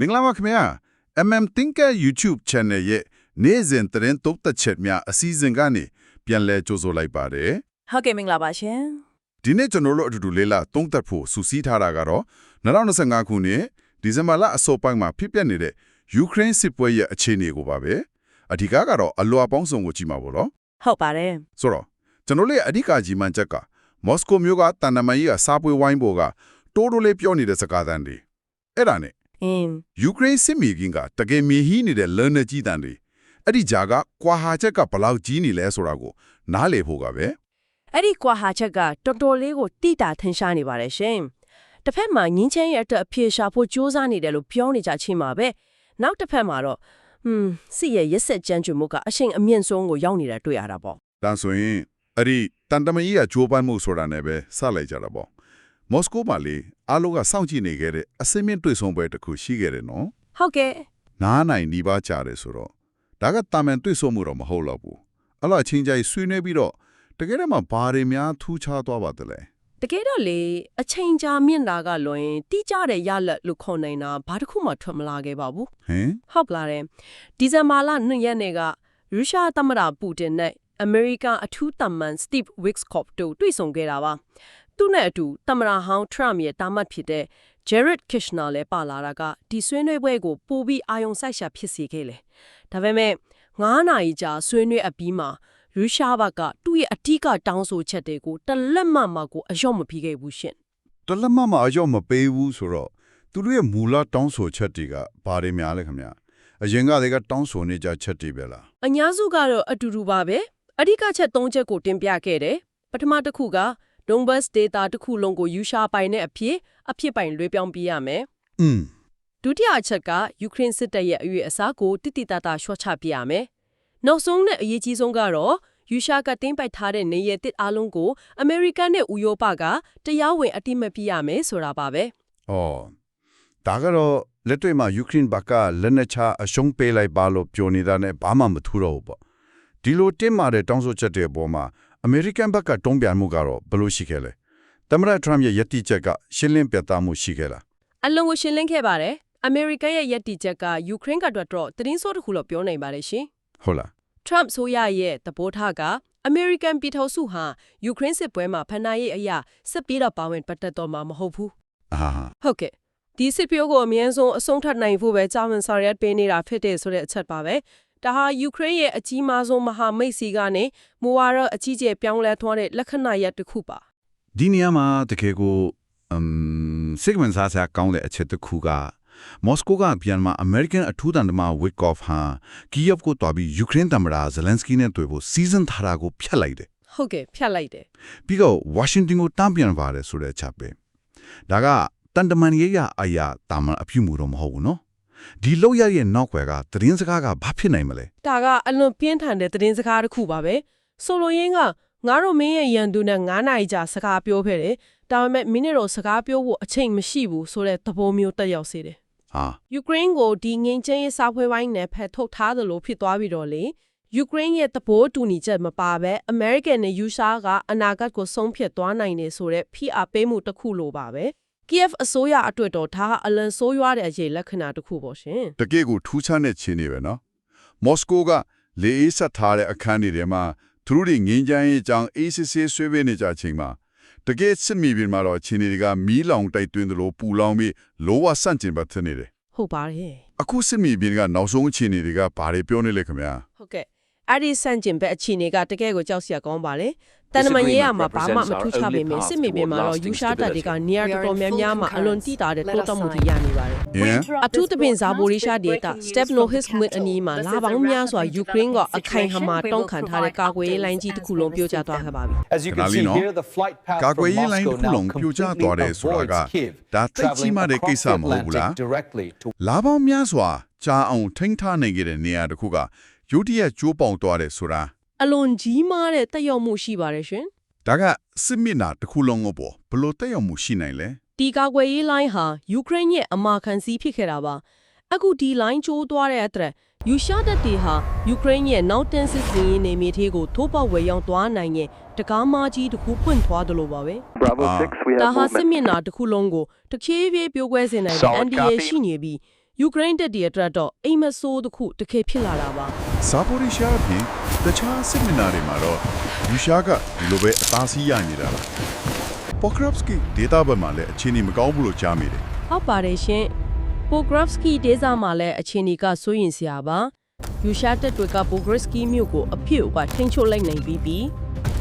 မင်္ဂလာပါခင်ဗျာ MM Thinker YouTube Channel ရဲ့နေ့စဉ်သတင်းသုံးသက်ချက်များအစီအစဉ်ကနေပြန်လည်ကြိုဆိုလိုက်ပါတယ်ဟုတ်ကဲ့မင်္ဂလာပါရှင်ဒီနေ့ကျွန်တော်တို့အတူတူလေးလာသုံးသက်ဖို့စူးစီးထားတာကတော့2025ခုနှစ်ဒီဇင်ဘာလအစောပိုင်းမှာဖြစ်ပျက်နေတဲ့ယူကရိန်းစစ်ပွဲရဲ့အခြေအနေကိုပါပဲအဓိကကတော့အလွာပေါင်းစုံကိုကြည့်မှာပေါ့နော်ဟုတ်ပါတယ်ဆိုတော့ကျွန်တော်လေးအဓိကကြီးမှန်ချက်ကမော်စကိုမြို့ကတန်နမန်ကြီးကစားပွဲဝိုင်းပေါ်ကတိုးတိုးလေးပြောနေတဲ့စကားသံတွေအဲ့ဒါနဲ့ အင်းယူကရိန်းစစ်မြေကင်းကတကယ်မြေဟီးနေတဲ့လမ်းနဲ့ကြီးတန်တွေအဲ့ဒီကြားကကွာဟာချက်ကဘယ်လောက်ကြီးနေလဲဆိုတာကိုနားလေဖို့ကပဲအဲ့ဒီကွာဟာချက်ကတော်တော်လေးကိုတိတာထင်ရှားနေပါတယ်ရှင်တစ်ဖက်မှာငင်းချင်းရဲ့အတွက်အဖြေရှာဖို့စ조사နေတယ်လို့ပြောနေကြချင်းပါပဲနောက်တစ်ဖက်မှာတော့ဟွန်းစစ်ရဲ့ရက်ဆက်ကြမ်းကြုတ်မှုကအရှိန်အမြင့်ဆုံးကိုရောက်နေတာတွေ့ရတာပေါ့ဒါဆိုရင်အဲ့ဒီတန်တမန်ကြီးကဂျိုးပန်းမှုဆိုတာနဲ့ပဲစလိုက်ကြတာပေါ့ မော်စကိုမှာလေအားလုံးကစောင့်ကြည့်နေခဲ့တဲ့အစင်းမြင့်တွေ့ဆုံပွဲတစ်ခုရှိခဲ့တယ်နော်ဟုတ်ကဲ့နားနိုင်ဒီပါကြတယ်ဆိုတော့ဒါကတာမန်တွေ့ဆုံမှုတော့မဟုတ်တော့ဘူးအဲ့လိုအချင်းကြီးဆွေးနွေးပြီးတော့တကယ်တမ်းမှာဘာတွေများထူးခြားသွားပါသလဲတကယ်တော့လေအချိန်ကြာမြင့်တာကလွန်တိကျတဲ့ရလက်လို့ခေါ်နိုင်တာဘာတစ်ခုမှထွက်မလာခဲ့ပါဘူးဟင်ဟုတ်လားတယ်ဒီဇင်ဘာလ2ရက်နေ့ကရုရှားသမ္မတပူတင်နဲ့အမေရိကန်အထူးတမန်စတီဗ်ဝစ်ကော့တို့တွေ့ဆုံခဲ့တာပါ သူနဲ့အတူသမ္မတဟောင်းထရမ့်ရဲ့တာမတ်ဖြစ်တဲ့ Jared Kushner လည်းပါလာတာကဒီဆွေးနွေးပွဲကိုပိုပြီးအာရုံစိုက်ရှာဖြစ်စေခဲ့လေဒါပေမဲ့9နာရီကြာဆွေးနွေးအပြီးမှာရုရှားဘက်ကသူ့ရဲ့အထူးကတောင်းဆိုချက်တွေကိုတလက်မှမှကိုအလျော့မပြီးခဲ့ဘူးရှင်တလက်မမအရောက်မပေးဘူးဆိုတော့သူတို့ရဲ့မူလတောင်းဆိုချက်တွေကဘာတွေများလဲခင်ဗျအရင်ကတည်းကတောင်းဆိုနေကြချက်တွေပဲလားအများစုကတော့အတူတူပါပဲအဓိကချက်၃ချက်ကိုတင်ပြခဲ့တယ်ပထမတစ်ခုက Donbas data တစ်ခုလုံးကိုယူရှာပိုင်တဲ့အဖြစ်အဖြစ်ပိုင်လွှဲပြောင်းပြရမယ်อืมဒုတိယအချက်ကယူကရိန်းစစ်တပ်ရဲ့အရွေအစားကိုတိတိတတ်တာရှော့ချပြရမယ်နောက်ဆုံးနဲ့အရေးကြီးဆုံးကတော့ယူရှာကတင်းပိုက်ထားတဲ့နေရတစ်အလုံးကိုအမေရိကန်နဲ့ဥရောပကတရားဝင်အတိမတ်ပြရမယ်ဆိုတာပါပဲဩဒါကတော့လက်တွေ့မှာယူကရိန်းဘက်ကလက်နက်ချအရှုံးပေးလိုက်ပါလို့ပြောနေတာနဲ့ဘာမှမထူတော့ဘူးပေါ့ဒီလိုတင်းမာတဲ့တောင်းဆိုချက်တွေအပေါ်မှာ အမေရိကန်ဘက်ကတုံ့ပြန်မှုကတော့ဘယ်လိုရှိခဲ့လဲသမ္မတထရမ့်ရဲ့ယက်တီချက်ကရှင်းလင်းပြသမှုရှိခဲ့လားအလုံးကိုရှင်းလင်းခဲ့ပါတယ်အမေရိကန်ရဲ့ယက်တီချက်ကယူကရိန်းကတော့သတင်းဆိုးတစ်ခုလို့ပြောနိုင်ပါတယ်ရှင်ဟုတ်လား Trump ဆိုရရဲ့သဘောထားက American ပြည်ထောင်စုဟာယူကရိန်းစစ်ပွဲမှာဖန်နာရေးအရာစစ်ပြေးတော့ပါဝင်ပတ်သက်တော့မှာမဟုတ်ဘူးအာဟုတ်ကဲ့ဒီစစ်ပြေးကိုအမြဲဆုံးအဆုံးထပ်နိုင်ဖို့ပဲကြာဝင်ဆောင်ရွက်ပေးနေတာဖြစ်တဲ့ဆိုတဲ့အချက်ပါပဲ ဒါဟာယူကရိန်းရဲ့အကြီးမားဆုံးမဟာမိတ်စီကနေမူဝါဒအကြီးကျယ်ပြောင်းလဲသွားတဲ့လက္ခဏာရပ်တစ်ခုပါဒီနေရာမှာတကယ်ကိုအမ်စိတ်ဝင်စားစရာကောင်းတဲ့အချက်တစ်ခုကမော်စကိုကပြန်မှာအမေရိကန်အထူးတန်တမဝစ်ကော့ဖ်ဟာကီယက်ကိုတွားပြီးယူကရိန်းသမ္မတဇလန်စကီနဲ့တွေ့ဖို့စီဇန်ထားတာကိုဖျက်လိုက်တယ်ဟုတ်ကဲ့ဖြတ်လိုက်တယ်ပြီးတော့ဝါရှင်တန်ကိုတမ်းပြန်ပါတယ်ဆိုတဲ့အချက်ပဲဒါကတန်တမန်ရေးရအရာတာမန်အပြုမှုတော့မဟုတ်ဘူးနော် ဒီလောက်ရရဲ့နောက်ွယ်ကသတင်းစကားကဘာဖြစ်နိုင်မလဲဒါကအလွန်ပြင်းထန်တဲ့သတင်းစကားတစ်ခုပါပဲဆိုလိုရင်းကငါတို့မင်းရဲ့ရန်သူနဲ့9နိုင်ကြာစကားပြောခဲ့တယ်ဒါပေမဲ့မင်းတို့စကားပြောဖို့အချိန်မရှိဘူးဆိုတဲ့သဘောမျိုးတက်ရောက်စေတယ်ဟာယူကရိန်းကိုဒီငင်းချင်းရေးစာဖွဲပိုင်းနဲ့ဖက်ထုတ်ထားသလိုဖြစ်သွားပြီးတော့လေယူကရိန်းရဲ့သဘောတူညီချက်မပါဘဲအမေရိကန်နဲ့ယူရှားကအနာဂတ်ကိုဆုံးဖြတ်သွားနိုင်တယ်ဆိုတဲ့ဖိအားပေးမှုတစ်ခုလိုပါပဲ ကီယက်အစိုးရအတွက်တော့ဒါဟာအလန်ဆိုးရွားတဲ့အရေးလက္ခဏာတစ်ခုပေါ့ရှင်တကယ့်ကိုထူးခြားတဲ့ခြေနေပဲနော်မော်စကိုကလေအေးဆက်ထားတဲ့အခန်းတွေထဲမှာသူတို့တွေငင်းချမ်းရေးအကြောင်းအေးစစ်စစ်ဆွေးနွေးနေကြချိန်မှာတကယ်စစ်မီပြင်မှာတော့ခြေနေတွေကမီးလောင်တိုက်တွင်းသလိုပူလောင်ပြီးလောဝဆန့်ကျင်ဘက်ဖြစ်နေတယ်ဟုတ်ပါတယ်အခုစစ်မီပြင်ကနောက်ဆုံးအခြေအနေတွေကဘာတွေပြောနေလဲခင်ဗျာဟုတ်ကဲ့အဲ့ဒီစန့်ကျင်ဘက်အခြေအနေကတကယ်ကိုကြောက်စရာကောင်းပါလေ တန်တမန်ရေးရမှာဘာမှမထူးခြားပေမဲ့စစ်မြေပြင်မှာတော့ယူရှားတပ်တွေကနေရာတော်တော်များများမှာအလွန်တိတာတဲ့တိုးတက်မှုတွေရနေပါတယ်ဟင်အထူးသဖြင့်ဇာဘိုရီရှာဒေတာ Stepnohis မြစ်အနီးမှာလာပေါင်းများစွာယူကရိန်းကအခိုင်အမာတုံ့ခံထားတဲ့ကာကွယ်ရေးလိုင်းကြီးတစ်ခုလုံးပြိုကျသွားခဲ့ပါပြီ As you can Kanali, see no? here, the flight path ကာကွယ် from ရေးလိုင်းတစ် Moscow ခု now လုံးပြိုကျ completely သွားတယ်ဆိုတာက avoids Kiev, ဒါသိချီ traveling မတဲ့ကိစ္စ across မ the ဟုတ်ဘူးလား Atlantic directly to လာပေါင်းများစွာကြာအောင်ထိန်းထားနိုင်ခဲ့တဲ့နေရာတစ်ခုကရုတ်တရက်ကျိုးပေါင်သွားတယ်ဆိုတာ အလွန်ကြီးမားတဲ့တက်ရောက်မှုရှိပါတယ်ရှင်ဒါကစစ်မျက်နှာတစ်ခုလုံးကိုပေါ့ဘယ်လို့တက်ရောက်မှုရှိနိုင်လဲဒီကာကွယ်ရေးလိုင်းဟာယူကရိန်းရဲ့အမာခံစည်းဖြစ်ခဲ့တာပါအခုဒီလိုင်းကျိုးသွားတဲ့အတွက်ယူရှားတပ်တွေဟာယူကရိန်းရဲ့နောက်တန်းစစ်စင်ရေးနေမြေသေးကိုထိုးပေါက်ဝယ်ရောက်သွားနိုင်ရဲ့တကားမကြီးတစ်ခုပွင့်သွားတယ်လို့ပါပဲ Bravo Ah. 6, we ဒါ have ဟာစစ် movement. မျက်နှာတစ်ခုလုံးကိုတဖြည်းဖြည်းပြိုကွဲစေနိုင်တဲ့အန်ဒီရဲ့ရှိနေပြီးယူကရိန်းတပ်တွေအတွက်တော့အိမ်မဆိုးတစ်ခုတစ်ခေတ်ဖြစ်လာတာပါ ဇာပိုရီရှားအပြင်တခြားစစ်မင်နာတွေမှာတော့ယူရှားကဒီလိုပဲအသားစီးရနေတာလားပိုကရပ်စကီဒေတာဘက်မှာလည်းအခြေအနေမကောင်းဘူးလို့ကြားမိတယ်ဟုတ်ပါတယ်ရှင်ပိုဂရပ်စကီဒေသမှာလည်းအခြေအနေကစိုးရင်စရာပါယူရှားတပ်တွေကပိုဂရပ်စကီမြို့ကိုအဖြစ်အပထိန်းချုပ်လိုက်နိုင်ပြီးပြီး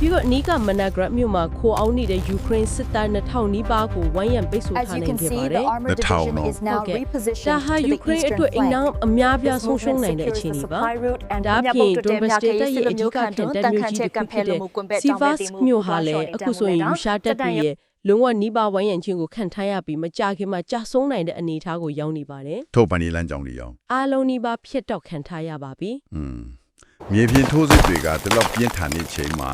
ပြီးတော့အနီးကမနာဂရတ်မြို့မှာခိုအောင်နေတဲ့ယူကရိန်းစစ်သား2000နီးပါးကိုဝိုင်းရံပိတ်ဆို့ As ထား you နိုင် can ခဲ့ see, ပါတ the ယ် armored The town, division no? is now ဟုတ်ကဲ့ repositioned ဒါဟာ to ယူ the ကရိန်း eastern အတွက်အိမ်နောင် flank. အများပြား This ဆုံးရှုံး movement နိုင်တဲ့ secures အခြေအနေ the ပါ supply route and ဒါအ Punya ပြင် Bukto ဒွန်ဘတ်စတေးရဲ့အဓိက Temyaka ခံတပ်မျိုးကြီးတစ်ခုဖြစ်တဲ့ Siva Sivas မြို့ဟာလည်းအခုဆိုရင်ယူရှားတပ်တွေရဲ့လုံးဝနီးပါးဝိုင်းရံခြင်းကိုခံထားရပြီးမကြခင်မှာကြာဆုံးနိုင်တဲ့အနေအထားကိုရောက်နေပါတယ်ထုတ်ပန်ဒီလမ်းကြောင်းတွေရောအားလုံးနီးပါးဖြစ်တော့ခံထားရပါပြီอืมမြေပြင်ထိုးစစ်တွေကတလောက်ပြင်းထန်နေချိန်မှာ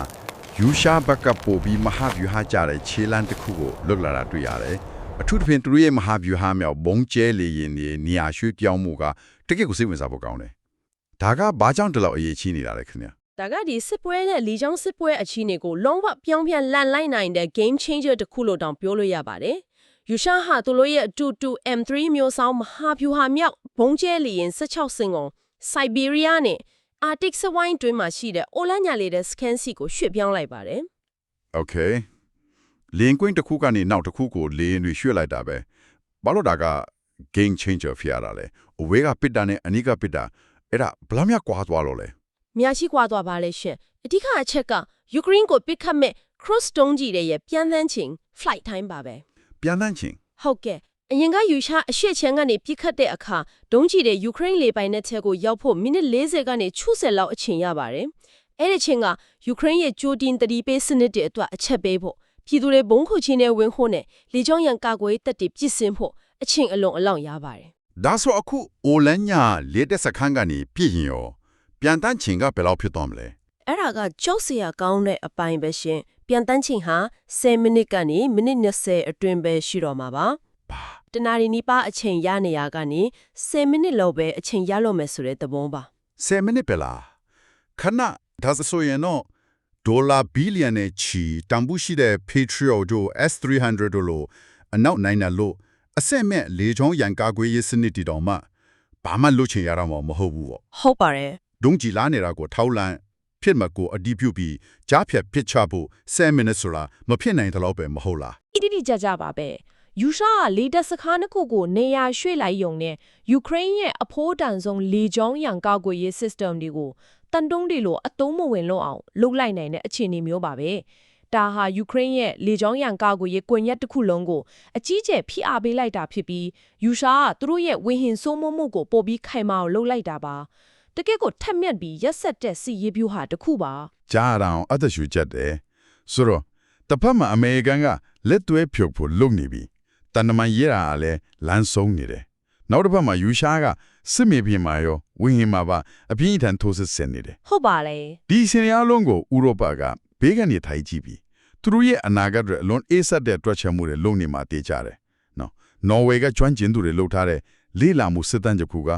ယူရှားဘက်ကပို့ပြီးမဟာဗျူဟာကြတဲ့ခြေလမ်းတစ်ခုကိုလွတ်လာတာတွေ့ရတယ်အထူးသဖြင့်သူတို့ရဲ့မဟာဗျူဟာမြောက်ဘုံကျဲလေရင်တွေနေရာရွှေ့ပြောင်းမှုကတကယ့်ကိုစိတ်ဝင်စားဖို့ကောင်းတယ်ဒါကဘာကြောင့်ဒီလောက်အရေးကြီးနေတာလဲခင်ဗျာဒါကဒီစစ်ပွဲနဲ့လီချောင်းစစ်ပွဲအခြေအနေကိုလုံးဝပြောင်းပြန်လန်လိုက်နိုင်တဲ့ game changer တစ်ခုလို့တောင်ပြောလို့ရပါတယ်ယူရှားဟာသူတို့ရဲ့22 M3 မျိုးဆောင်မဟာဗျူဟာမြောက်ဘုံကျဲလီရင်16စင်ကုန် Siberia နဲ့ Arctic စဝိုင်းတွင်းမှာရှိတဲ့အိုလန်ညာလေးတဲ့ scan စီကိုရွှေ့ပြောင်းလိုက်ပါတယ် Okay လင်းကွင်းတစ်ခုကနေနောက်တစ်ခုကိုလင်းတွေရွှေ့လိုက်တာပဲဘာလို့ဒါက game changer ဖြစ်ရတာလဲအဝေးကပစ်တာနဲ့အနီးကပစ်တာအဲ့ဒါဘယ်လောက်များကွာသွားလို့လဲမြရှိကွာသွားပါလေရှင်အဓိကအချက်ကယူကရိန်းကိုပစ်ခတ်မဲ့ cross တုံးကြီးတွေရဲ့ပြန်သန်းချိန် flight time ပါပဲပြန်တန်းချင်းဟုတ်ကဲ့ အရင်ကယူရှားအရှိချန်ကနေပြစ်ခတ်တဲ့အခါဒုံးကျည်တဲ့ယူကရိန်းလေပိုင်တဲ့ချက်ကိုရောက်ဖို့မိနစ်40ကနေ60လောက်အချိန်ရပါတယ်။အဲ့ဒီချိန်ကယူကရိန်းရဲ့ကြိုတင်တတိပေးစနစ်တွေအတွက်အချက်ပေးဖို့ပြည်သူတွေဘုံခုချင်းနဲ့ဝင်ဖို့နဲ့လေကြောင်းရန်ကာကွယ်တပ်တွေပြစ်စင်ဖို့အချိန်အလုံးအလောင်းရပါတယ်ဒါဆိုအခုအိုလန်ညာလေတက်စခန်းကနေပြည့်ရင်ရောပြန်တန်းချင်းကဘယ်လောက်ဖြစ်သွားမလဲ။အဲ့ဒါကကြောက်စရာကောင်းတဲ့အပိုင်းပဲရှင်။ပြန်တန်းချိန်ဟာ10မိနစ်ကနေမိနစ်20အတွင်းပဲရှိတော့မှာပါ။ဘာ တနာရီနီးပါးအချိန်ရနေရကနေ10မိနစ်လောက်ပဲအချိန်ရလို့မယ်ဆိုတဲ့သဘောပါ10မိနစ်ပဲလားခဏဒါဆိုရင်တော့ဒေါ်လာဘီလီယံနဲ့ချီတန်ဖိုးရှိတဲ့ Patriot တို့ S300 တို့လိုအနောက်နိုင်တယ်လို့အဆက်မဲ့လေချောင်းရန်ကာကွယ်ရေးစနစ်တီတောင်မှဘာမှလုပ်ချင်ရတော့မှာမဟုတ်ဘူးပေါ့ဟုတ်ပါတယ်ဒုံကြီးလာနေတာကိုထောက်လန့်ဖြစ်မကိုအဒီပြုတ်ပြီးကြားဖြတ်ပစ်ချဖို့10မိနစ်ဆိုတာမဖြစ်နိုင်တော့ပဲမဟုတ်လားအတိအကျကြပါပဲ ယူရှားကလေတပ်စခန်းတစ်ခုကိုနေရာရွှေ့လိုက်ယုံနဲ့ယူကရိန်းရဲ့အဖိုးတန်ဆုံးလေကြောင်းရန်ကာကွယ်ရေး system တွေကိုတန်တုံးတွေလိုအတုံးမဝင်လို့အောင်လုပ်လိုက်နိုင်တဲ့အခြေအနေမျိုးပါပဲဒါဟာယူကရိန်းရဲ့လေကြောင်းရန်ကာကွယ်ရေးကွန်ရက်တစ်ခုလုံးကိုအကြီးကျယ်ဖိအားပေးလိုက်တာဖြစ်ပြီးယူရှားကသူတို့ရဲ့ဝေဟင်စိုးမိုးမှုကိုပို့ပြီးခိုင်မာအောင်လုပ်လိုက်တာပါတကယ့်ကိုထက်မြက်ပြီးရက်ဆက်တဲ့စီရေးပြူဟာတစ်ခုပါကြားရအောင်အသက်ရှူချက်တယ်ဆိုတော့တစ်ဖက်မှာအမေရိကန်ကလက်သွဲဖြုတ်ဖို့လုပ်နေပြီ တန်တမန်ရေးတာကလည်းလမ်းဆုံးနေတယ်နောက်တစ်ဖက်မှာယူရှားကစစ်မြေပြင်မှာရောဝင်းဟင်မှာပါအပြင်းအထန်ထိုးစစ်ဆင်နေတယ်ဟုတ်ပါလေဒီစင်ရလုံးကိုဥရောပကဘေးကနေထိုင်ကြည့်ပြီးသူတို့ရဲ့အနာဂတ်တွေအလွန်အေးဆက်တဲ့တွက်ချက်မှုတွေလုပ်နေမှတေးကြတယ်နော်နော်ဝေကကျွမ်းကျင်သူတွေလှုပ်ထားတဲ့လေးလာမှုစစ်တမ်းတစ်ခုက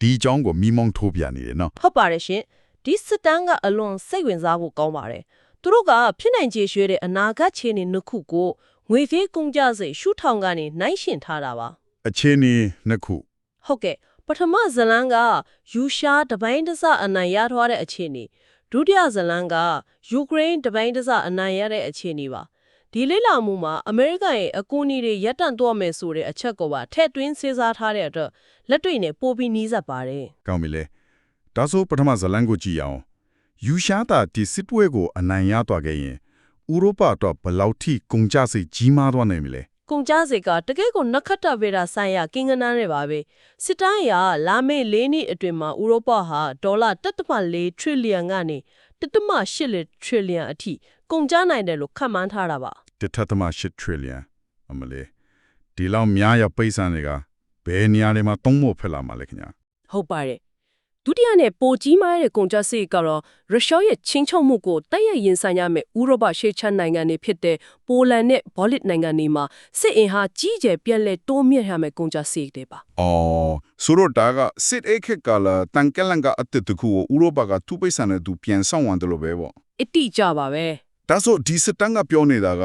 ဒီအကြောင်းကိုမိမောင်းထိုးပြနေတယ်နော်ဟုတ်ပါတယ်ရှင်ဒီစစ်တမ်းကအလွန်စိတ်ဝင်စားဖို့ကောင်းပါတယ်သူတို့ကဖြစ်နိုင်ခြေရွှေတဲ့အနာဂတ်ခြေနေနှစ်ခုကို ငွေဖေးကုန်ကြစိတ်ရှုထောင်ကနေနှိုင်းရှင်ထားတာပါအခြေအနေနှစ်ခုဟုတ်ကဲ့ပထမဇလန်းကယူရှားတပိုင်းတစအနိုင်ရထားတဲ့အခြေအနေဒုတိယဇလန်းကယူကရိန်းတပိုင်းတစအနိုင်ရတဲ့အခြေအနေပါဒီလေ့လာမှုမှာအမေရိကန်ရဲ့အကူအညီတွေရပ်တန့်သွားမယ်ဆိုတဲ့အချက်ကိုပါထည့်သွင်းစဉ်းစားထားတဲ့အတွက်လက်တွေ့နဲ့ပိုပြီးနီးစပ်ပါတယ်ကောင်းပြီလေဒါဆိုပထမဇလန်ကိုကြည့်အောင်ယူရှားတာဒီစစ်ပွဲကိုအနိုင်ရသွားခဲ့ရင် ဥရောပတော့ဘယ်လောက်ထိကုန်ကြစိတ်ကြီးမားသွားနိုင်မလဲကုန်ကြစေကတကယ့်ကိုနက္ခတ္တဗေဒဆိုင်ရာကင်္ဂနာနဲ့ပါပဲစစ်တိုင်းရလာမယ့်၄နှစ်အတွင်းမှာဥရောပဟာဒေါ်လာ1.4 trillion ကနေ1.8 trillion အထိကုန်ကြနိုင်တယ်လို့ခန့်မှန်းထားတာပါ1.8 trillion အမလေးဒီလောက်များရပိတ်ဆန်တွေကဘယ်နေရာတွေမှာသုံးဖို့ဖြစ်လာမှာလဲခင်ဗျာဟုတ်ပါတယ် ဒုတိယနဲ့ပိုကြီးမားတဲ့ကုန်ကြစေကတော့ရုရှားရဲ့ချင်းချုံမှုကိုတိုက်ရိုက်ရင်ဆိုင်ရမယ့်ဥရောပရှေ့ချမ်းနိုင်ငံတွေဖြစ်တဲ့ပိုလန်နဲ့ဘောလစ်နိုင်ငံတွေမှာစစ်အင်ဟာကြီးကျယ်ပြန့်လဲတိုးမြင့်ရမယ့်ကုန်ကြစေတွေပါအော်ဆိုတော့ဒါကစစ်အေခက်ကလာတန်ကလန်ကအတစ်တခုကိုဥရောပကသူပိတ်ဆန်တဲ့သူပြန်ဆောင်ဝင်တယ်လို့ပဲပေါ့အတိအကျပါပဲဒါဆိုဒီစစ်တမ်းကပြောနေတာက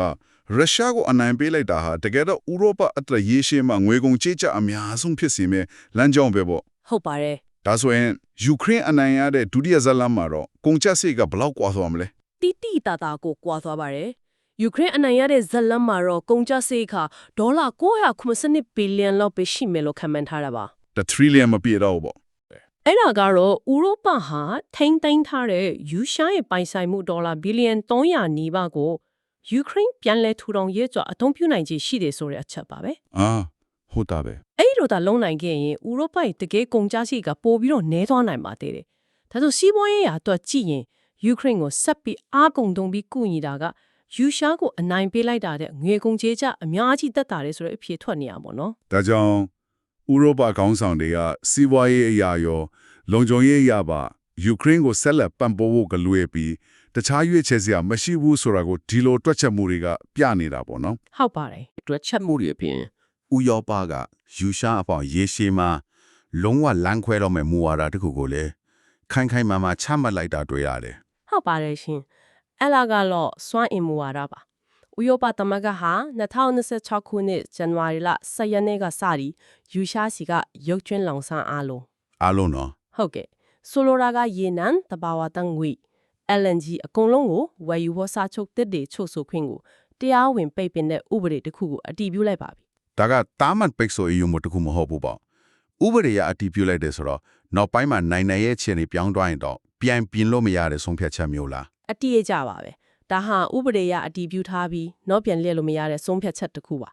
ရုရှားကိုအနိုင်ပေးလိုက်တာဟာတကယ်တော့ဥရောပအတွက်ရေရှည်မှာငွေကုန်ကြေးကျအများဆုံးဖြစ်စေမယ့်လမ်းကြောင်းပဲပေါ့ဟုတ်ပါတယ် ဒါဆိုရင်ယူကရိန်းအနိုင်ရတဲ့ဒုတိယဇတ်လမ်းမှာတော့ကုန်ကျစရိတ်ကဘယ်လောက်ကွာသွားမလဲတီတီတာတာကိုကွာသွားပါတယ်ယူကရိန်းအနိုင်ရတဲ့ဇက်လန်မှာတော့ကုန်ကျစရိတ်ခဒေါ်လာ992ဘီလီယံလောက်ပဲရှိမယ်လို့ခန့်မှန်းထားတာပါတစ်ထရီလီယံမပြည့်တော့ဘူးပေါ့အဲ့ဒါကတော့ဥရောပဟာထိမ့်သိမ်းထားတဲ့ယူရှားရဲ့ပိုင်ဆိုင်မှုဒေါ်လာဘီလီယံ300နီးပါးကိုယူကရိန်းပြန်လည်ထူထောင်ရေးကြအသုံးပြုနိုင်ခြေရှိတယ်ဆိုတဲ့အချက်ပါပဲအာဟုတ်တာပဲ အဲ့ဒီလိုသာလုံနိုင်ခဲ့ရင်ဥရောပရဲ့တကယ်ကုန်ကျစရိတ်ကပိုပြီးတော့နည်းသွားနိုင်ပါသေးတယ်ဒါဆိုစီးပွားရေးရာအတွက်ကြည့်ရင်ယူကရိန်းကိုဆက်ပြီးအားကုန်တုံပြီးကုညီတာကယူရှားကိုအနိုင်ပေးလိုက်တာတဲ့ငွေကုန်ကြေးကျအများကြီးတက်တာလေဆိုတော့အဖြေထွက်နေရပါတော့ဒါကြောင့်ဥရောပခေါင်းဆောင်တွေကစီးပွားရေးအရာရော လုံခြုံရေးအရာပါယူကရိန်းကိုဆက်လက်ပံ့ပိုးဖို့ကလွယ်ပြီးတခြားရွေးချယ်စရာမရှိဘူးဆိုတာကိုဒီလိုတွက်ချက်မှုတွေကပြနေတာပေါ့နော်ဟုတ်ပါတယ်တွက်ချက်မှုတွေအပြင် ဥရောပကယူရှားအပေါ်ရေရှည်မှာလုံးဝလမ်းခွဲတော့မဲ့မူဝါဒတစ်ခုကိုလည်းခိုင်ခိုင်မာမာချမှတ်လိုက်တာတွေ့ရတယ်ဟုတ်ပါတယ်ရှင်အဲ့လာကတော့စွမ်းအင်မူဝါဒပါဥရောပသမဂ္ဂဟာ2026ခုနှစ်ဇန်နဝါရီလ10ရက်နေ့ကစပြီးယူရှားစီကရုပ်ကျွင်းလောင်ဆန်းအားလုံးအားလုံးနော်ဟုတ်ကဲ့ဆိုလိုတာကရေနံတဘာဝတန်ငွေ LNG အကုန်လုံးကိုဝယ်ယူဖို့စာချုပ်တစ်တွေချုပ်ဆိုခွင့်ကိုတရားဝင်ပိတ်ပင်တဲ့ဥပဒေတစ်ခုကိုအတည်ပြုလိုက်ပါပြီ ဒါကတာမတ်ပိတ်ဆိုအယူမတစ်ခုမဟုတ်ဘူးပေါ့ဥပဒေရအတည်ပြုလိုက်တယ်ဆိုတော့နောက်ပိုင်းမှာနိုင်နိုင်ရဲ့ခြေနေပြောင်းသွားရင်တော့ပြန်ပြင်လို့မရတဲ့ဆုံးဖြတ်ချက်မျိုးလားအတည်ရကြပါပဲဒါဟာဥပဒေရအတည်ပြုထားပြီးတော့ပြန်လည်လို့မရတဲ့ဆုံးဖြတ်ချက်တစ်ခုပါ